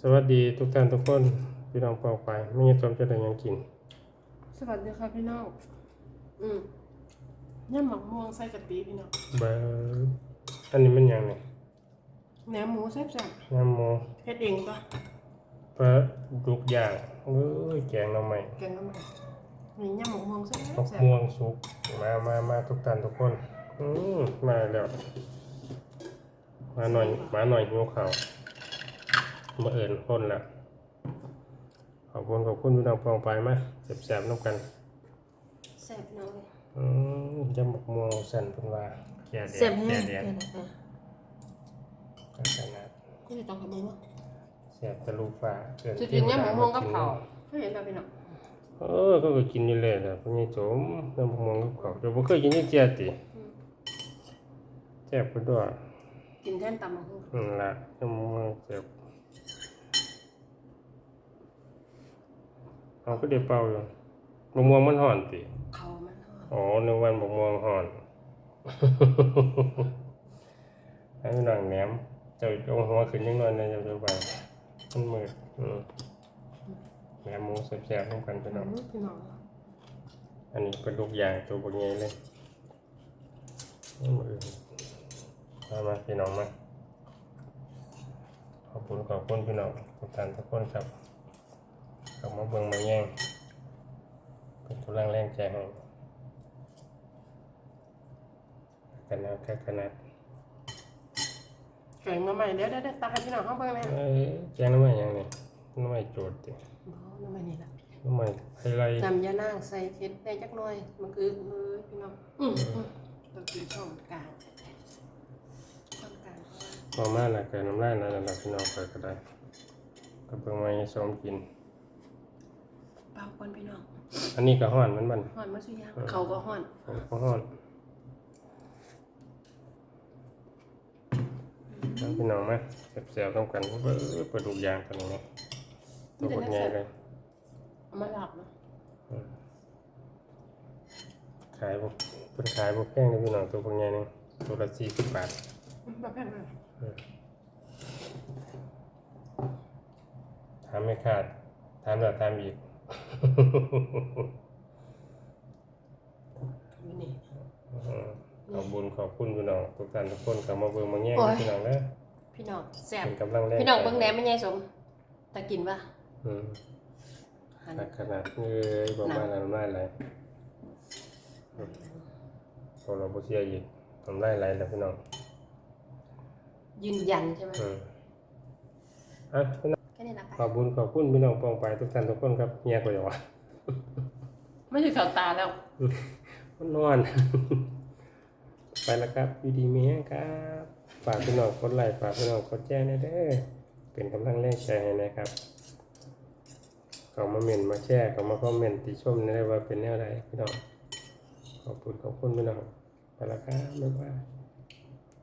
สวัสดีทุกท่านทุกคนพี่น้องเป่าไปไม่งั้นจอมจะได้หยังกิน สวัสดีค่ะพี่น้องอืมย่ำหมักม่วงใส่กะปิพี่น้องเบอร์อันนี้มันหยังเนี่ยแหนมหมูแซ่บยำหมูๆเฮ็ดเองปะปลาดุกย่างเอ้ยแกงหน่อไม้แกงน้ำมันนี่ย่ำหมักม่วงแซ่มะบม่วงสุกมามามาทุกท่านทุกคนอืมมาแล้ว มาหน่อยมาหน่อยหิวข้าว มาเอิญคนละขอบคุณขอบคุณพี่น้องเป่าไปมาแซ่บๆน้ำกันๆแซ่บน้อยอืมยำมะม่วงสั่นเพิ่นว่าแก่แดดแซ่บแก่แห้งแดดเออขนาดก็จะต้องทำมึงวะแซ่บทะลุฟ้าเกินจะกินย่ำหมักม่วงกับเผาวเคยเห็นป่ะพี่น้องเออเขาก็กินอยู่เลยแหละพวกนี้โจมน้ำมะม่วงกับเขาวจะบ่เคยกินจักเจียติแซ่บพุ่นด้วยกินแทนตำหมักม่วงอืมล่ะน้ำมะม่วงแซ่บ เอาก็เดี๋ยวเป่าอยู่มะม่วงมันห่อนติเขามันทอดอ๋อนึกว่ามะม่วงห่อนให้พี่น้องแหนมเจ้าเอาหัวขึ้นยังน้อยนะเจ้าเจ้าไปมันมืดอืมแหนมหมูแซ่บๆร่วมกันพี่น้องอืมพี่น้องอันนี้เป็นลูกยางตัวบางใหญ่เลยนี่มืออื่นมามาพี่น้องมาขอบคุณขอบคุณพี่น้องทุกท่านทุกคนครับ กลับมาเบิ่งมาแย่งเป็นกำลังแรงใจให้กันนะแค่ขนาดแกงมาใหม่เดี๋ยวเดี๋ยวเดี๋ยวตักให้พี่น้องเข้าเบิ่งเลยเอ้ยแกงน้ำมันยังเนี่ยน้ำมันโจดดิบ่น้ำมันนี่ล่ะน้ำมันไฮไลท์น้ำยานางใส่เผ็ดได้จักหน่อยมันคือเอ้ยพี่น้องอืมอืมต้องกินช่องกลางช่องกลางเพราะว่าพอมาแล้วเกิดน้ำลายแล้วนะพี่น้องไปก็ได้ก็เบิ่งมาให้ซ้อมกิน เปล่าก่อนพี่น้องอันนี้ก็ห้อนมันมันห่อนมาสุยางเขาก็ห่อนก็ห้อนทั้งพี่น้องไหมเสียบๆต้องกันเปิดเปิดดูกยางตัวนี้นะตัวบดใหญ่เลยเอามาหลับเนาะขายพวกเป็นขายพวกแป้งเลยพี่น้องตัวบดใหญ่นี่ตัวละสี่สิบบาทแบบแพงเลยถามไม่ขาดถามแล้วถามอีกอยู่ นี่ขอบบุญขอบคุณพี่น้องทุกท่านทุกคนกลับมาเบิ่งมาแง่งพี่น้องนะพี่น้องแซ่บเป็นกำลังแรงพี่น้องเบิ่งแหนมไม่ใหญ่สมแต่กินปะอืมหันขนาดขนาดเอ้ยประมาณนั้นไม่ไรพอเราบ่เสียอีกทำไรไรแล้วพี่น้องยืนยันใช่ไหมอืมอะ ขอบบุญขอบคุณพี่น้องปองไปทุกท่านทุกคนครับเงียบไปอย่างวะไม่ใช่ข่าวตาแล้วมันนอน ไปแล้วครับอยู่ดีมีแห้งครับฝากพี่น้องกดไลค์ฝากพี่น้องกดแจ้งด้วยเด้อเป็นกำลังแรงใจให้นะครับเขามาเมนต์มาแชร์เขามาคอมเมนต์ติชมได้ว่าเป็นแนวใดพี่น้องขอบคุณขอบคุณพี่น้องไปแล้วครับบ๊ายบาย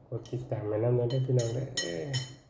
กดติดตามแม่น้ำนั้นได้อพี่น้องเด้อ